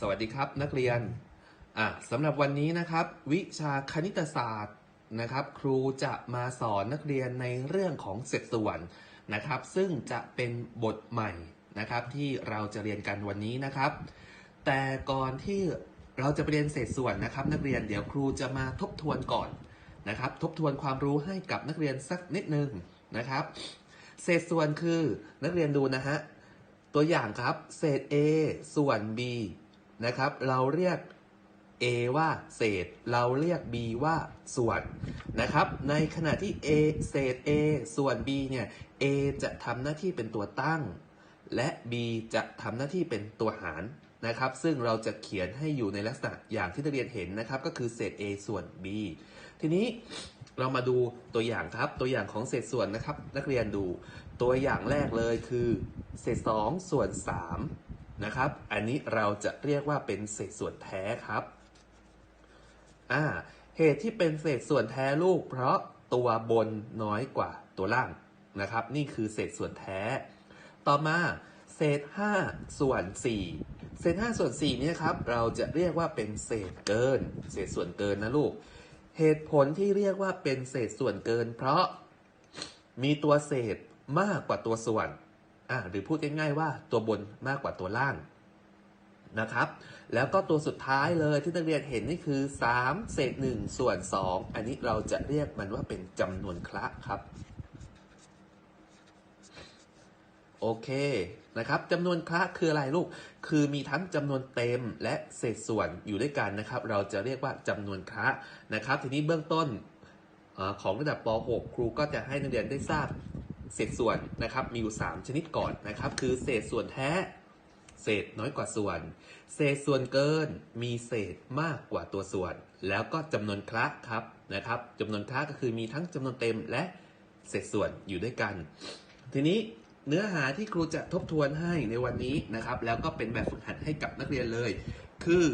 สวัสดีครับนักเรียนอะสำหรับวันนี้นะครับ วิชาคณิตศาสตร์นะครับ ครูจะมาสอนนักเรียนในเรื่องของเศษส่วนนะครับ ซึ่งจะเป็นบทใหม่นะครับ ที่เราจะเรียนกันวันนี้นะครับ แต่ก่อนที่เราจะไปเรียนเศษส่วนนะครับ นักเรียนเดี๋ยวครูจะมาทบทวนก่อนนะครับ ทบทวนความรู้ให้กับนักเรียนสักนิดนึงนะครับ เศษส่วนคือนักเรียนดูนะฮะตัวอย่างครับ เศษ a ส่วน b นะครับ เราเรียก a ว่าเศษ เราเรียก b ว่าส่วนนะครับ ในขณะที่ a เศษ a ส่วน b เนี่ย a จะทำหน้าที่เป็นตัวตั้ง และ b จะทำหน้าที่เป็นตัวหารนะครับ ซึ่งเราจะเขียนให้อยู่ในลักษณะอย่างที่นักเรียนเห็นนะครับ ก็คือเศษ a ส่วน b ทีนี้เรามาดูตัวอย่างครับ ตัวอย่างของเศษส่วนนะครับ นักเรียนดู ตัวอย่างแรกเลยคือ เศษ 2 ส่วน 3 นะครับ อันนี้เราจะเรียกว่าเป็นเศษส่วนแท้ครับ อ่า เหตุที่เป็นเศษส่วนแท้ลูก เพราะตัวบนน้อยกว่าตัวล่างนะครับ นี่คือเศษส่วนแท้ ต่อมาเศษ 5 ส่วน 4 เศษ 5 ส่วน4เนี่ยครับ เราจะเรียกว่าเป็นเศษเกิน เศษส่วนเกินนะลูก เหตุผลที่เรียกว่าเป็นเศษส่วนเกิน เพราะมีตัวเศษมากกว่าตัวส่วน อ่าหรือพูดง่ายๆว่าตัวบนมากกว่าตัวล่างนะครับ แล้วก็ตัวสุดท้ายเลยที่นักเรียนเห็นนี่คือ 3 เศษ 1 ส่วน 2 อันนี้เราจะเรียกมันว่าเป็นจำนวนคละครับ โอเคนะครับจำนวนคละคืออะไรลูก คือมีทั้งจำนวนเต็มและเศษส่วนอยู่ด้วยกันนะครับ เราจะเรียกว่าจำนวนคละนะครับ ทีนี้เบื้องต้นของระดับป .6 ครูก็จะให้นักเรียนได้ทราบ เศษส่วนนะครับมีอยู่ 3 ชนิดก่อนนะครับ คือเศษส่วนแท้ เศษน้อยกว่าส่วน เศษส่วนเกินมีเศษมากกว่าตัวส่วน แล้วก็จำนวนคละครับนะครับจำนวนคละก็คือมีทั้งจำนวนเต็มและเศษส่วนอยู่ด้วยกัน ทีนี้เนื้อหาที่ครูจะทบทวนให้ในวันนี้นะครับ แล้วก็เป็นแบบฝึกหัดให้กับนักเรียนเลย คือ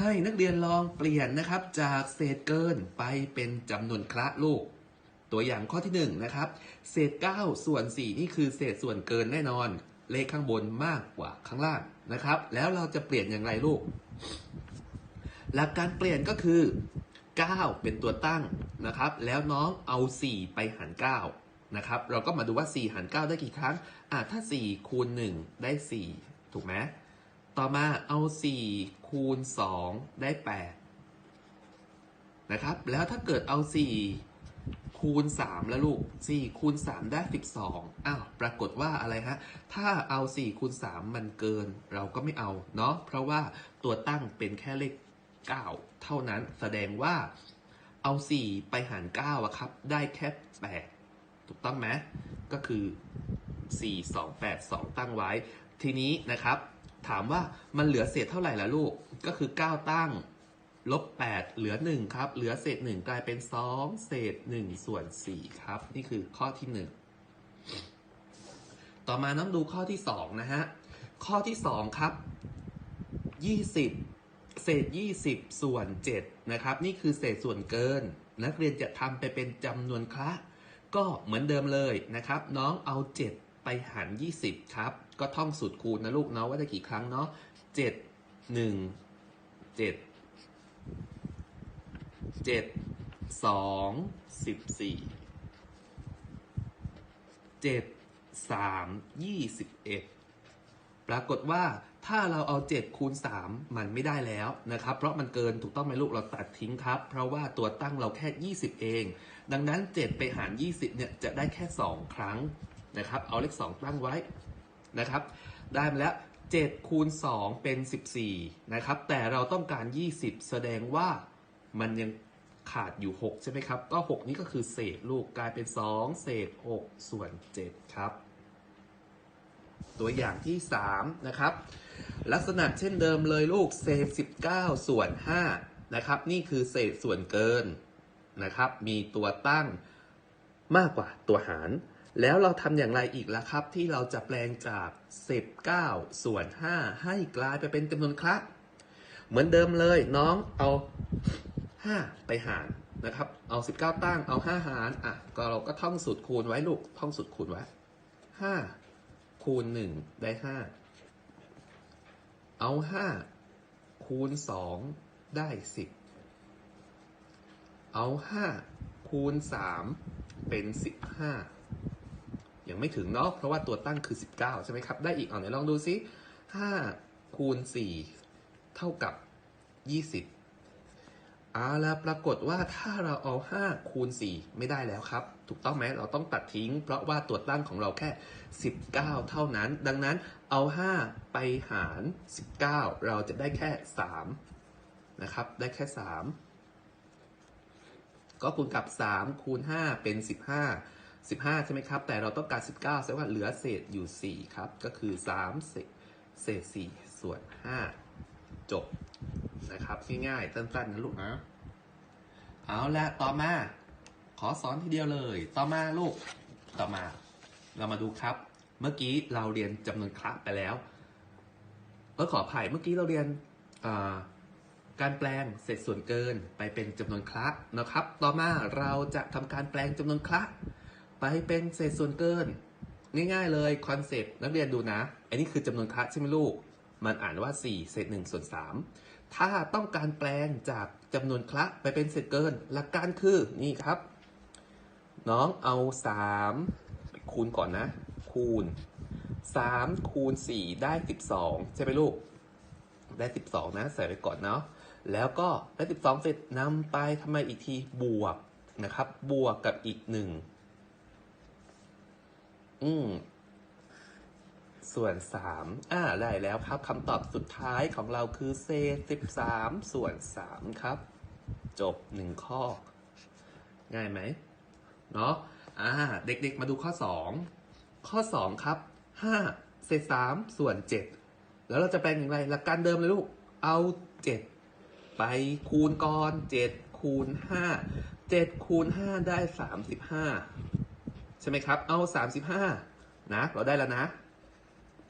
ให้นักเรียนลองเปลี่ยนนะครับ จากเศษเกินไปเป็นจำนวนคละลูก ตัวอย่างข้อที่1นงนะครับเศษ 9 ส่วน 4 นี่คือเศษส่วนเกินแน่นอน เลขข้างบนมากกว่าข้างล่างนะครับ แล้วเราจะเปลี่ยนอย่างไรลูก หลักการเปลี่ยนก็คือ 9 เป็นตัวตั้งนะครับ แล้วน้องเอา 4 ไปหาร 9 นะครับ เราก็มาดูว่า 4 หาร 9 ได้กี่ครั้งอะถ้า 4 คูณ 1 ได้ 4 ถูกไหมต่อมาเอา 4 คูณ 2 ได้ 8 นะครับ แล้วถ้าเกิดเอา 4 คูณ 3 แล้วลูก 4 คูณ 3 ได้ 12 อ้าว ปรากฏว่าอะไรฮะ ถ้าเอา 4 คูณ 3 มันเกิน เราก็ไม่เอาเนาะ เพราะว่าตัวตั้งเป็นแค่เลข 9 เท่านั้น แสดงว่าเอา 4 ไปหาร9อะครับ ได้แค่ 8 ถูกต้องไหม ก็คือ 4 2 8 2 ตั้งไว้ ทีนี้นะครับ ถามว่ามันเหลือเศษเท่าไหร่ล่ะลูก ก็คือ 9 ตั้ง ลบ 8 เหลือ 1 ครับ เหลือเศษ 1 กลายเป็น 2 เศษ 1 ส่วน 4 ครับ นี่คือข้อที่ 1 ต่อมาน้องดูข้อที่ 2 นะฮะ ข้อที่ 2 ครับ 20 เศษ 20 ส่วน 7 นะครับ นี่คือเศษส่วนเกิน นักเรียนจะทำไปเป็นจำนวนคละ ก็เหมือนเดิมเลยนะครับ น้องเอา 7 ไปหาร 20 ครับ ก็ท่องสูตรคูณนะลูกเนาะว่าได้กี่ครั้งเนาะ7 1 7 เจ็ดสองสิบสี่เจ็ดสามยี่สิบเอ็ดปรากฏว่าถ้าเราเอา 7 คูณ 3 มันไม่ได้แล้วนะครับ เพราะมันเกินถูกต้องไหมลูกเราตัดทิ้งครับ เพราะว่าตัวตั้งเราแค่ 20 เอง ดังนั้น 7 ไปหาร 20 เนี่ยจะได้แค่ 2 ครั้งนะครับ เอาเลข 2 ตั้งไว้นะครับ ได้มาแล้ว 7 คูณ 2 เป็น 14 นะครับ แต่เราต้องการ 20 แสดงว่ามันยัง ขาดอยู่ 6 ใช่ไหมครับ ก็ 6 นี้ก็คือเศษลูกกลายเป็น 2 เศษ 6 ส่วน 7 ครับ ตัวอย่างที่ 3 นะครับ ลักษณะเช่นเดิมเลยลูกเศษ 19 ส่วน 5 นะครับ นี่คือเศษส่วนเกินนะครับ มีตัวตั้งมากกว่าตัวหาร แล้วเราทำอย่างไรอีกล่ะครับ ที่เราจะแปลงจาก 19 ส่วน 5 ให้กลายไปเป็นจำนวนคละเหมือนเดิมเลยน้องเอา 5 ไปหารนะครับ เอา 19 ตั้ง เอา 5 หาร อะ ก็เราก็ท่องสูตรคูณไว้ลูก ท่องสูตรคูณไว้ 5 คูณ 1 ได้ 5 เอาเอาห้าคูณสองได้สิบเอาห้าคูณสามเป็นสิบห้ายังไม่ถึงเนาะ เพราะว่าตัวตั้งคือ 19 ใช่ไหมครับ ได้อีก เอาไหนลองดูซิ5คูณ 4 เท่ากับ 20 เอาละปรากฏว่าถ้าเราเอา 5 คูณ 4 ไม่ได้แล้วครับ ถูกต้องไหมเราต้องตัดทิ้ง เพราะว่าตัวตั้งของเราแค่ 19 เท่านั้น ดังนั้นเอา 5 ไปหาร 19 เราจะได้แค่ 3 นะครับ ได้แค่ 3 ก็คูณกับ 3 คูณ 5 เป็น 15 15 ใช่ไหมครับ แต่เราต้องการ 19แสดงว่าเหลือเศษอยู่ 4 ครับ ก็คือ 3 เศษเศษ4ส่วน 5 จบ นะครับง่ายๆสั้นๆนะลูกนะเอาละต่อมา ขอสอนทีเดียวเลย ต่อมาลูกต่อมา เรามาดูครับ เมื่อกี้เราเรียนจำนวนคละไปแล้วเออขออภัยเมื่อกี้เราเรียนการแปลงเศษส่วนเกินไปเป็นจำนวนคละนะครับ ต่อมาเราจะทำการแปลงจำนวนคละไปเป็นเศษส่วนเกิน ง่ายๆเลยคอนเซปต์นักเรียนดูนะ อันนี้คือจำนวนคละใช่ไหมลูก มันอ่านว่า 4 เศษ1ส่วน3 ถ้าต้องการแปลงจากจำนวนคละไปเป็นเศษเกิน หลักการคือนี่ครับ น้องเอา 3 คูณก่อนนะ คูณ 3 คูณ 4 ได้ 12 ใช่ไหมลูก ได้ 12 นะ ใส่ไปก่อนเนาะแล้วก็ได้ 12 เสร็จนำไปทำไมอีกทีบวกนะครับ บวกกับอีก 1 อืม ส่วน 3 อ่าได้แล้วครับคำตอบสุดท้ายของเราคือเศษ13 ส่วน 3 ครับ จบ 1 ข้อ ง่ายไหมเนาะอ่าเด็กๆมาดูข้อ 2 ข้อ 2 ครับ 5 เศษ 3 ส่วน 7 แล้วเราจะแปลงอย่างไรหลักการเดิมเลยลูก เอา 7 ไปคูณก่อน 7 คูณ 5 7คูณ5ได้ 35 ใช่ไหมครับ เอา 35 นะ เราได้แล้วนะ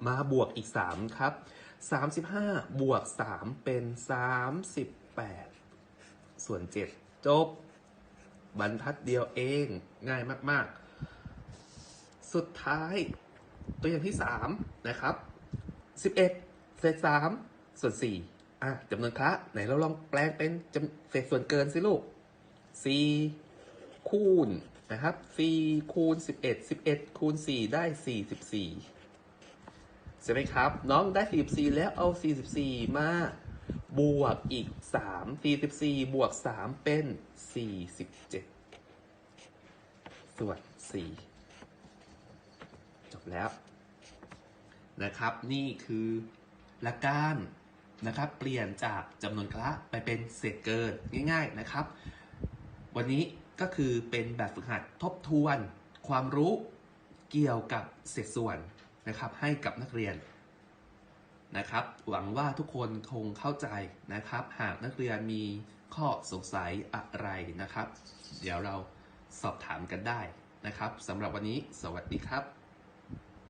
มาบวกอีก 3 ครับ 35 บวก 3 เป็น 38 ส่วน 7 จบ บรรทัดเดียวเองง่ายมาก ๆ สุดท้ายตัวอย่างที่ 3 นะครับ 11 เศษ 3 ส่วน 4 อะจำนวนคะไหนเราลองแปลงเป็นจำเศษส่วนเกินสิลูก 4 คูณนะครับ 4 คูณ 11 11 คูณ 4 ได้ 44 ใช่ไหมครับ น้องได้ 44 แล้วเอา 44 มาบวกอีก 3 44 บวก 3 เป็น 47 ส่วน 4 จบแล้ว นะครับ นี่คือหลักการนะครับ เปลี่ยนจากจำนวนคละไปเป็นเศษเกินง่าย ๆนะครับ วันนี้ก็คือเป็นแบบฝึกหัดทบทวน ความรู้เกี่ยวกับเศษส่วน นะครับให้กับนักเรียนนะครับ หวังว่าทุกคนคงเข้าใจนะครับ หากนักเรียนมีข้อสงสัยอะไรนะครับ เดี๋ยวเราสอบถามกันได้นะครับสำหรับวันนี้สวัสดีครับ